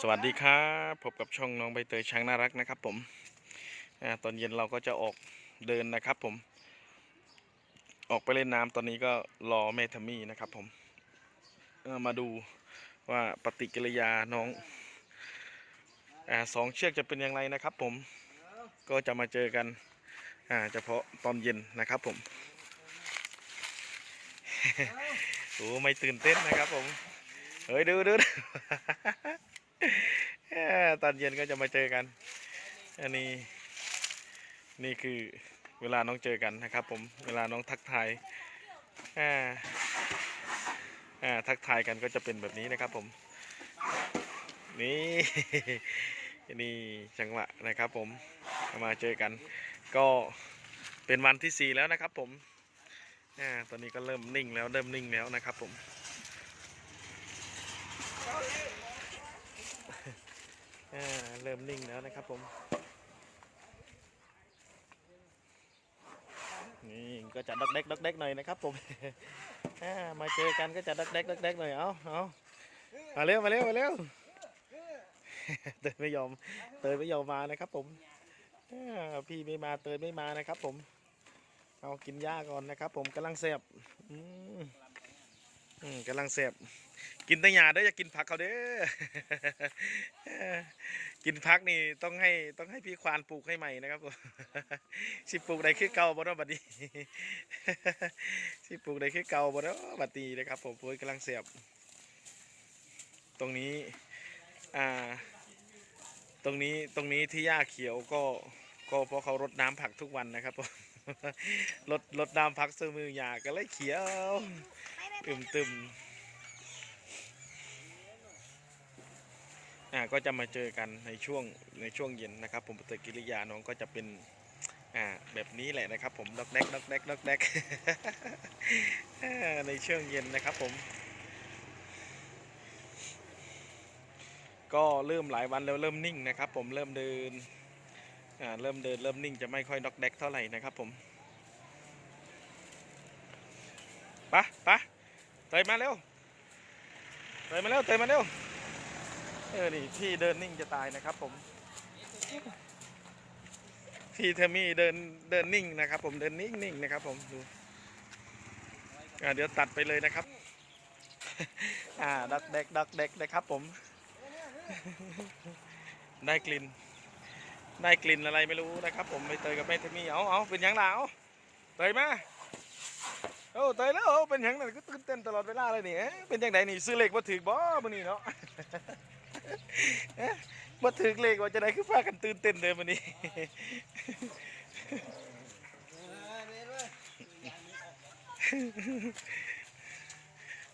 สวัสดีครับพบกับช่องน้องใบเตยช้างน่ารักนะครับผมอตอนเย็นเราก็จะออกเดินนะครับผม ออกไปเล่นน้ำตอนนี้ก็รอเมทามี่นะครับผมอมาดูว่าปฏิกิริยาน้องอสองเชือกจะเป็นอย่างไรนะครับผมก็จะมาเจอกันอ่าเฉพาะตอนเย็นนะครับผมโอ้ไม่ตื่นเต้นนะครับผม เฮ้ย ดูดู ตอนเย็นก็จะมาเจอกัน อันนี้นี่คือเวลาน้องเจอกันนะครับ ผมเวลาน้องทักทายอ่าอ่าทักทายกันก็จะเป็นแบบนี้นะครับ ผม นี่นี่จังหวะนะครับ ผมมาเจอกัน ก็เป็นวันที่สี่แล้วนะครับ ผมอ่าตอนนี้ก็เริ่มนิ่งแล้วเริ่มนิ่งแล้วนะครับ ผม อ่าเริ่มนิ่งแล้วนะครับผมนี่ก็จะดอกเด็กดอกเด็กหน่อยนะครับผมมาเจอกันก็จะดอกเด็กดอกเด็กหน่อยเอาเอามาเร็วมาเร็วมาเร็วเตยไม่ยอมเตยไม่ยอมมานะครับผมพี่ไม่มาเตยไม่มานะครับผม เอากินหญ้าก่อนนะครับผมกำลังเสียบอืม อืมกำลังเสียบกินแต่หญ้าเด้ออย่ากินผักเขาเด้อ กินผักนี่ต้องให้ต้องให้พี่ควานปลูกให้ใหม่นะครับผม สิปลูกได้คือเก่าบ่เนาะบัดนี้ สิปลูกได้คือเก่าบ่เนาะบัดนี้นะครับ ผมพูดกำลังเสียบ ตรงนี้ อ่า ตรงนี้ตรงนี้ที่หญ้าเขียวก็ก็เพราะเขารดน้ำผักทุกวันนะครับผมรดรดน้ำผักซื้อมือหญ้าก็เลยเขียว ตึมตึมอ่าก็จะมาเจอกันในช่วงในช่วงเย็นนะครับ ผมปฏิกิริยาน้องก็จะเป็นอ่าแบบนี้แหละนะครับ ผมดอกแดกดอกแดกดอกแดกในช่วงเย็นนะครับผม ก็เริ่มหลายวันแล้วเริ่มนิ่งนะครับ ผมเริ่มเดินอ่าเริ่มเดินเริ่มนิ่งจะไม่ค่อยดอกแดกเท่าไหร่นะครับผมปะปะ เตยมาเร็วเตยมาเร็วเตยมาเร็วเออนี่พี่เดินนิ่งจะตายนะครับ ผมพี่เทมี่เดินเดินนิ่งนะครับ ผมเดินนิ่งนิ่งนะครับ ผมดูอ่าเดี๋ยวตัดไปเลยนะครับ อ่าดักเด็กดักเด็กนะครับ ผม ได้กลิ่น ได้กลิ่นอะไรไม่รู้นะครับ ผมไม่เตยกับแม่เทมี่เอาเอาเป็นยังล่ะเอาเตยมา โอ้เตยแล้วเอาเป็นหยังนั่นก็ตื่นเต้นตลอดเวลาเลยนี่เอ๊ะเป็นยังไงนี่ซื้อเลขมาถือบ่มื้อนี้เนาะ เอ๊ะมาถือเลขว่าจะได้คือพากันตื่นเต้นเลยมื้อนี้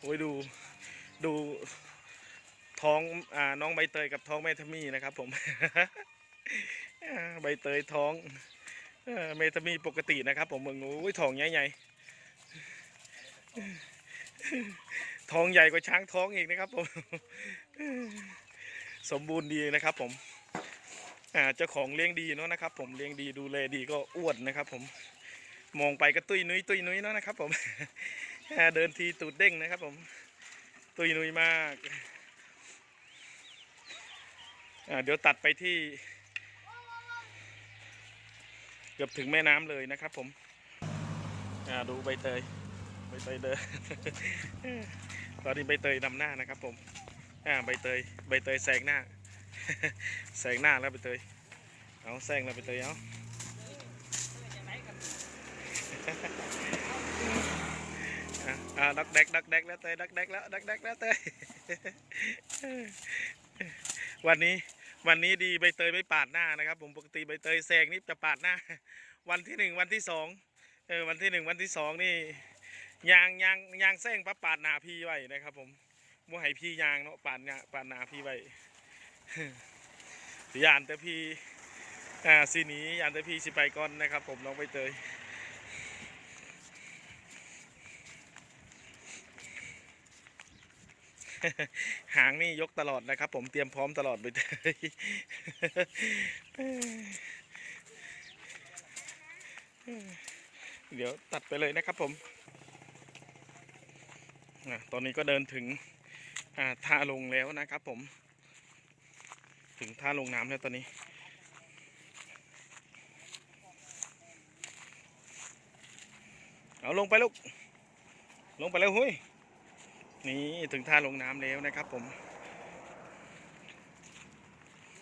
โอ้ยดูดูท้องอ่าน้องใบเตยกับท้องแม่ทมี่นะครับผม อ่าใบเตยท้องเอ่อเมทมีปกตินะครับผมมึงโอ้ยท้องใหญ่ๆ ท้องใหญ่กว่าช้างท้องอีกนะครับผมสมบูรณ์ดีนะครับ ผมอ่าเจ้าของเลี้ยงดีเนาะนะครับ ผมเลี้ยงดีดูแลดีก็อ้วนนะครับ ผมมองไปก็ตุ้ยนุ้ยตุ้ยนุ้ยเนาะนะครับ ผมเดินทีตูดเด้งนะครับ ผม ตุ้ยนุ้ยมากเดี๋ยวตัดไปที่ เกือบถึงแม่น้ำเลยนะครับ ผมดูใบเตย ใบเตยเดินตอนนี้ใบเตยนำหน้านะครับผมอ่าใบเตยใบเตยแซงหน้าแซงหน้าแล้วใบเตยเอาแซงแล้วใบเตยเอาอ่าดักแดกดักแดกแล้วเตยดักแดกแล้วดักแดกแล้วเตยวันนี้วันนี้ดีใบเตยไม่ปาดหน้านะครับ ผมปกติใบเตยแซงนี่จะปาดหน้า วันที่หนึ่งวันที่สองเออวันที่หนึ่งวันที่สองนี่ ยางยางยางแซงปั๊บปาดหนาพี่ไว้นะครับผมมัวให้พี่ยางเนาะปาดหนาปาดหนาพี่ไว้ยานแต่พี่อ่าสีหนี้ยานแต่พี่สิไปก่อนนะครับ ผมน้องใบเตยหางนี่ยกตลอดนะครับ ผมเตรียมพร้อมตลอดไปเลยเดี๋ยวตัดไปเลยนะครับผม ตอนนี้ก็เดินถึงอ่าท่าลงแล้วนะครับผม ถึงท่าลงน้ำแล้วตอนนี้ เอาลงไปลูก ลงไปแล้วหุ้ย นี่ถึงท่าลงน้ำแล้วนะครับผม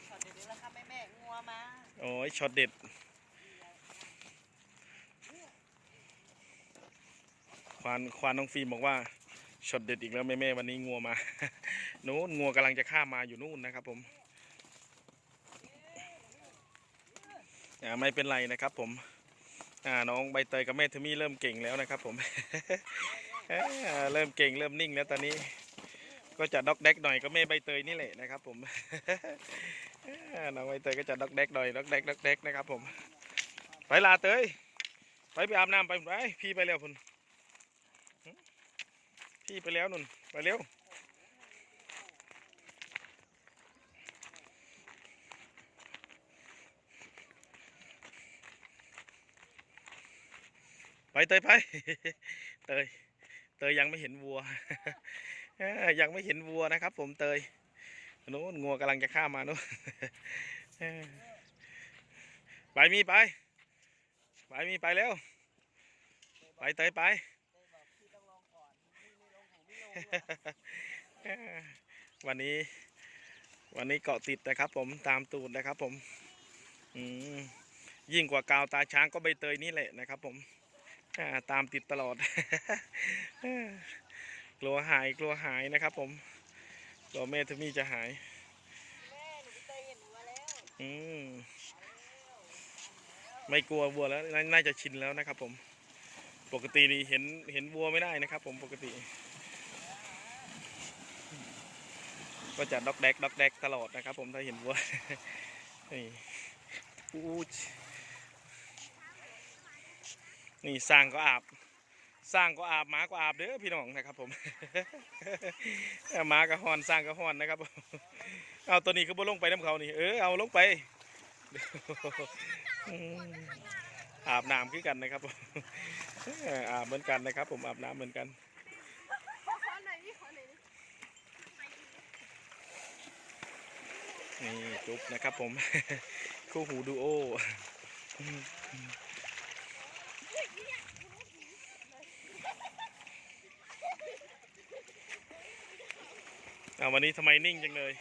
ช็อตเด็ดๆแล้วค่ะแม่แม่งัวมาโอ้ยช็อตเด็ด ควานควานน้องฟิล์มบอกว่า ช็อตเด็ดอีกแล้วแม่แม่วันนี้งัวมานู้นงัวกำลังจะข้ามมาอยู่นู่นนะครับผมไม่เป็นไรนะครับผมน้องใบเตยกับแม่เทมี่เริ่มเก่งแล้วนะครับผมเริ่มเก่งเริ่มนิ่งแล้วตอนนี้ ก็จะด็อกแดกหน่อยก็แม่ใบเตยนี่แหละนะครับผมน้องใบเตยก็จะด็อกแดกหน่อยด็อกแดกด็อกแดกนะครับผมไปลาเตยไปไปอาบน้ำไปไปพี่ไปแล้วพุ่น พี่ไปแล้วนุ่น ไปเร็วไปเตยไปเตยเตยยังไม่เห็นวัวยังไม่เห็นวัวนะครับ ผมเตยนู้นงัวกำลังจะข้ามมานู้นไปมีไป ไปมีไปแล้ว ไปเตยไป วันนี้ วันนี้เกาะติดนะครับผมตามตูดนะครับผมอืมยิ่งกว่ากาวตาช้างก็ใบเตยนี่แหละนะครับผมตามติดตลอดกลัวหายกลัวหายนะครับผมกลัวแม่ทมี่จะหายแม่หนูไปเตยเห็นวัวแล้วอืมไม่กลัววัวแล้วน่าจะชินแล้วนะครับผม ปกตินี่เห็นเห็นวัวไม่ได้นะครับผมปกติ ก็จะด็อกแดกด็อกแดกตลอดนะครับ ผมถ้าเห็นวัวนี่อู้นี่สร้างก็อาบ สร้างก็อาบหมาก็อาบเด้อพี่น้องนะครับ ผมหมาก็ฮอนสร้างก็ฮอนนะครับเอาตัวนี้คือบ่ลงไปน้ำเขานี่เออเอาลงไปอาบน้ำคือกันนะครับผมอาบเหมือนกันนะครับ ผมอาบน้ำเหมือนกัน ขอขอหน่อยนี่ขอหน่อย นี่จุ๊บนะครับผม คู่หูดูโออาวันนี้ทำไมนิ่งจังเลย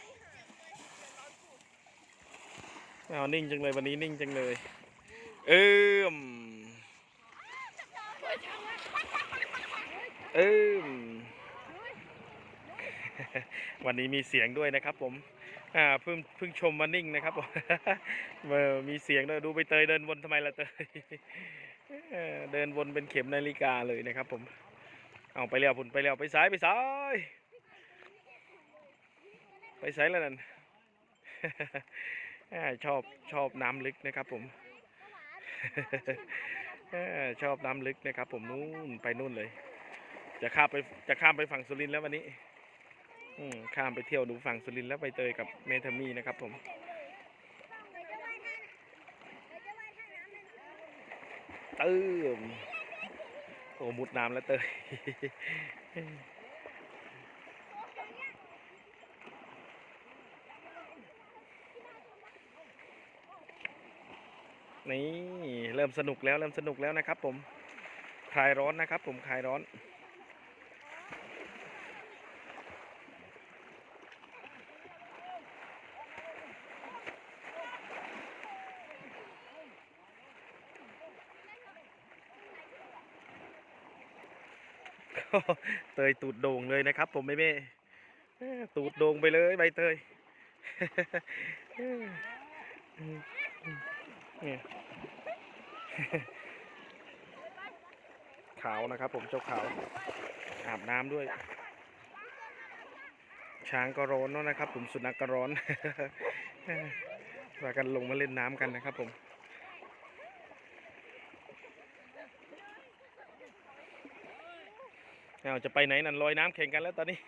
เอานิ่งจังเลยวันนี้นิ่งจังเลย เอิมเอิมวันนี้มีเสียงด้วยนะครับผม อ่าเพิ่งเพิ่งชมมานิ่งนะครับผมมีเสียงด้วยดูไปเตยเดินวนทำไมล่ะเตยเดินวนเป็นเข็มนาฬิกาเลยนะครับ ผม เอาไปแล้วพุ่นไปแล้วไปซ้ายไปซ้ายไปซ้ายแล้วนั่นชอบชอบน้ำลึกนะครับ ผมชอบน้ำลึกนะครับ ผมนู่นไปนู่นเลย จะข้ามไปจะข้ามไปฝั่งสุรินทร์แล้ววันนี้ อืมข้ามไปเที่ยวดูฝั่งสุรินทร์แล้วไปเตยกับเมทามีนะครับผมเติมโอ้มุดน้ำแล้วเตยนี่เริ่มสนุกแล้วเริ่มสนุกแล้วนะครับผมคลายร้อนนะครับผมคลายร้อน เตยตูดโด่งเลยนะครับ ผมไม่เม่ตูดโด่งไปเลยใบเตยเนี่ยขาวนะครับผมเจ้าขาวอาบน้ำด้วย ช้างก็ร้อนเนะนะครับ ผมสุนัขก็ร้อนพากันลงมาเล่นน้ำกันนะครับผม เอาจะไปไหนนั่นลอยน้ำแข่งกันแล้วตอนนี้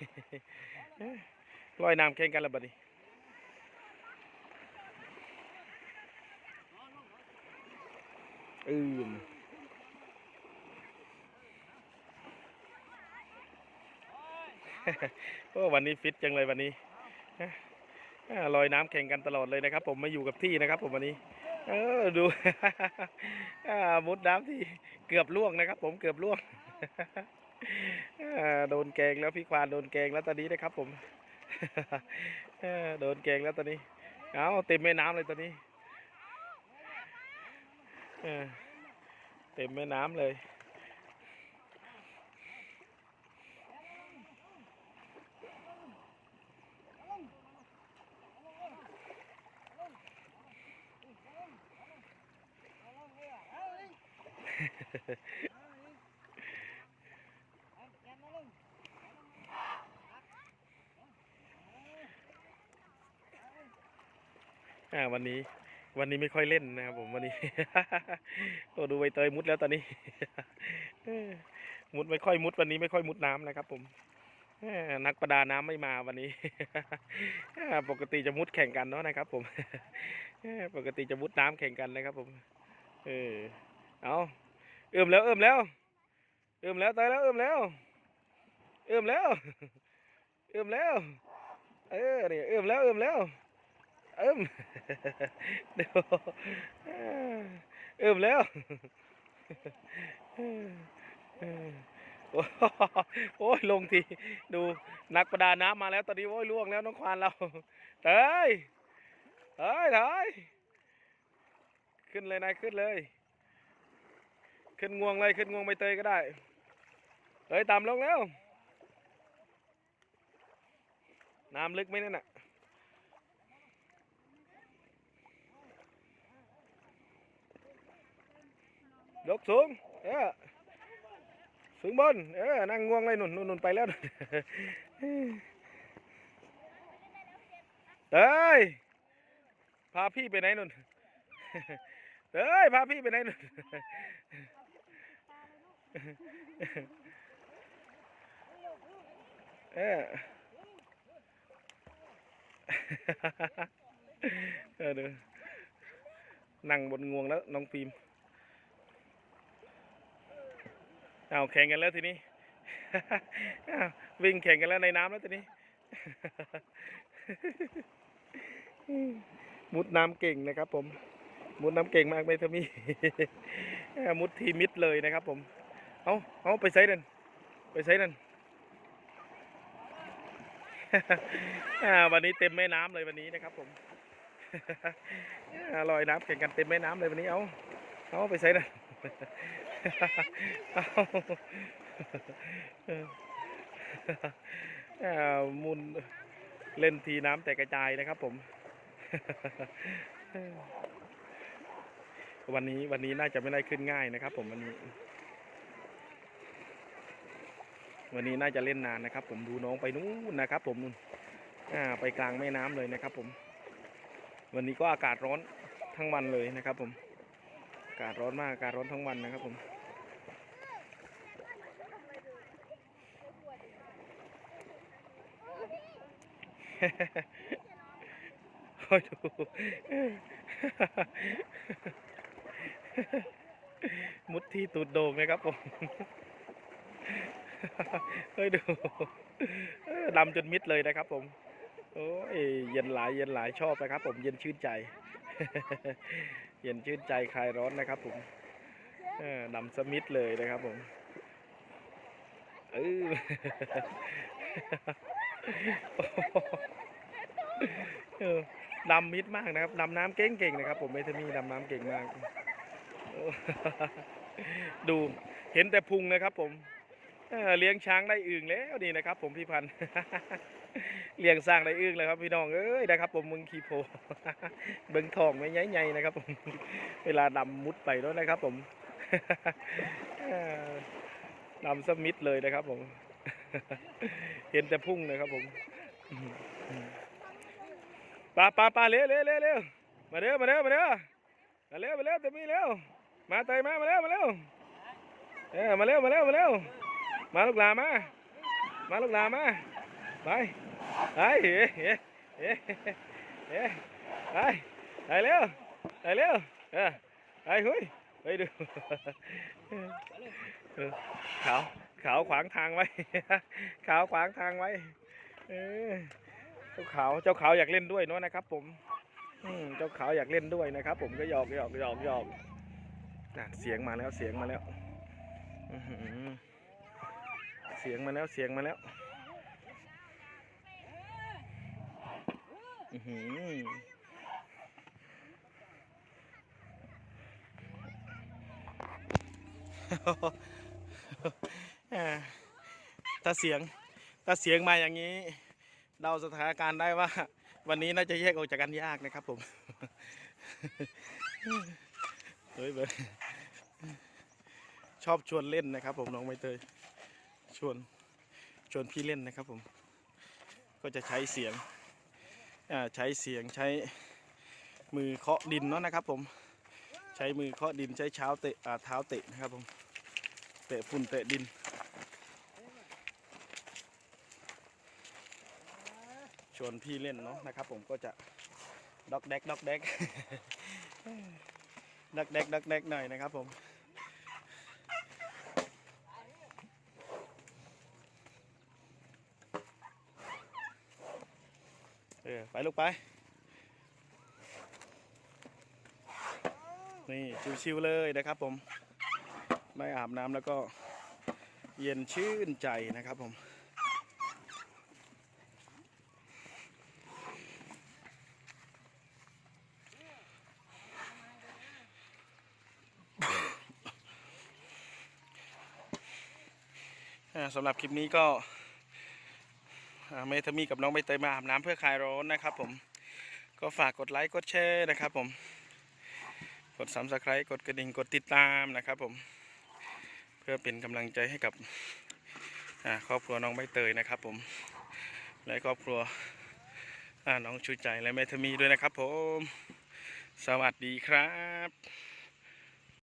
ลอยน้ำแข่งกันแล้วบัดนี้อืมโอ้วันนี้ฟิตจังเลยวันนี้ฮะอ่าลอยน้ำแข่งกันตลอดเลยนะครับ ผมไม่อยู่กับที่นะครับ ผมวันนี้ เออดูอ่ามุดน้ำที่เกือบล่วงนะครับ ผมเกือบล่วงอ่า โดนแกงแล้วพี่ควานโดนแกงแล้วตอนนี้นะครับ ผมโดนแกงแล้วตอนนี้เอาเต็มแม่น้ำเลยตอนนี้เออเต็มแม่น้ำเลย อ่าวันนี้ วันนี้ไม่ค่อยเล่นนะครับผมวันนี้โอ้ดูใบเตยมุดแล้วตอนนี้มุดไม่ค่อยมุดวันนี้ไม่ค่อยมุดน้ำนะครับ ผมนักประดาน้ำไม่มาวันนี้ปกติจะมุดแข่งกันเนาะนะครับ ผมปกติจะมุดน้ำแข่งกันนะครับ ผม เออเอาเอื้อมแล้วเอื้อมแล้วเอื้อมแล้วเตยแล้วเอื้อมแล้วเอื้อมแล้วเอื้อมแล้ว เออเนี่เอื้อมแล้วเอื้อมแล้ว เอิ่มเดี๋ยวเอิ่มแล้วโอ้ยลงทีดูนักประดาน้ำมาแล้ว ตอนนี้โอ้ยล่วงแล้วน้องควานเราเต้ยเต้ยเต้ยขึ้นเลยนายขึ้นเลย ขึ้นงวงเลยขึ้นงวงใบเตยก็ได้เฮ้ยต่ำลงแล้ว น้ำลึกไหมนั่นน่ะ ย กสูง เออสูงบน เออ นั่งง่วงเลยหนุนหนุนหนุนไปแล้วเอ้ย พาพี่ไปไหนหนุนเอ้ย พาพี่ไปไหนหนุนเออเออเดี๋นั่งบนงวงแล้วน้องฟิล์ม เอาแข่งกันแล้วทีนี้วิ่งแข่งกันแล้วในน้ำแล้วทีนี้ มุดน้ำเก่งนะครับ ผม มุดน้ำเก่งมากไม่ทมีมุดทีมิดเลยนะครับผมเอาเอาไปใส่นั่นไปใส่นั่นวันนี้เต็มแม่น้ำเลยวันนี้นะครับ ผมอ่าลอยน้ำแข่งกันเต็มแม่น้ำเลยวันนี้เอาเอาไปใส่นั่น มุนเล่นทีน้ำแต่กระจายนะครับผม วันนี้วันนี้น่าจะไม่ได้ขึ้นง่ายนะครับผมวันนี้ วันนี้น่าจะเล่นนานนะครับ ผมดูน้องไปนู้นนะครับ ผมนู่นอ่าไปกลางแม่น้ำเลยนะครับ ผม วันนี้ก็อากาศร้อนทั้งวันเลยนะครับ ผม อากาศร้อนมากอากาศร้อนทั้งวันนะครับผมคอยดูมุดที่ตูดโด่งนะครับผมเฮ้ยดูดำจนมิดเลยนะครับผม โอ้ยเย็นหลายเย็นหลายชอบนะครับผมเย็นชื่นใจ เย็นชื่นใจคลายร้อนนะครับผมเออดำสมิธเลยนะครับผมเออดำมิดมากนะครับดำน้ำเก่งๆนะครับ ผมเมทามีดำน้ำเก่งมาก ดูเห็นแต่พุงนะครับ ผมเลี้ยงช้างได้อึ่งแล้วนี่นะครับ ผมพี่พันธ์ เลี้ยงสร้างได้อึ่งเลยครับพี่น้องเอ้ยนะครับ ผมมึงขีโพเบิ้งทองไม่ใหญ่ๆนะครับผมเวลาดำมุดไปด้วนะครับ ผมดำสมิธเลยนะครับ ผม เห็นแต่พุ่งนะครับ ผมปลาปลาปลาเร็วเร็วเร็วมาเร็วมาเร็วมาเร็วมาเร็วมาเร็วเต็มที่เร็วมาเตยมามาเร็วมาเร็วเออมาเร็วมาเร็วมาเร็วมาลูกหลามา มาลูกหลามาไป ไปเฮ้เฮ้เฮ้เฮ้ไปไปเร็วไปเร็วเออไปหุยไปดูเขาวขาวขวางทางไว้ขาวขวางทางไว้เออเจ้าขาวเจ้าขาวอยากเล่นด้วยเนาะนะครับ ผมเจ้าขาวอยากเล่นด้วยนะครับ ผมก็หยอกหยอกหยอกหยอกเสียงมาแล้วเสียงมาแล้วเสียงมาแล้วเสียงมาแล้ว อือหือถ้าเสียงถ้าเสียงมาอย่างนี้ เดาสถานการณ์ได้ว่า วันนี้น่าจะแยกออกจากกันยากนะครับผมเฮ้ยเบิร์ดชอบชวนเล่นนะครับ ผมน้องใบเตยชวนชวนพี่เล่นนะครับผม ก็จะใช้เสียง ใช้เสียงใช้มือเคาะดินเนาะนะครับผมใช้มือเคาะดินใช้เช้าเตะเท้าเตะนะครับผมเตะฝุ่นเตะดินชวนพี่เล่นเนาะนะครับผมก็จะด็อกแดกด็อกแดกด็อกแดกด็อกแดกหน่อยนะครับผม ออไปลูกไป นี่ชิวๆเลยนะครับผม ไม่อาบน้ำแล้วก็เย็นชื่นใจนะครับผมสำหรับคลิปนี้ก็ เมทามีกับน้องใบเตยมาอาบน้ำเพื่อคลายร้อนนะครับผมก็ฝากกดไลค์กดแชร์นะครับผมกด subscribe กดกระดิ่งกดติดตามนะครับผมเพื่อเป็นกำลังใจให้กับครอบครัวน้องใบเตยนะครับผมและครอบครัวน้องชูใจและแม่ทมีด้วยนะครับผม สวัสดีครับ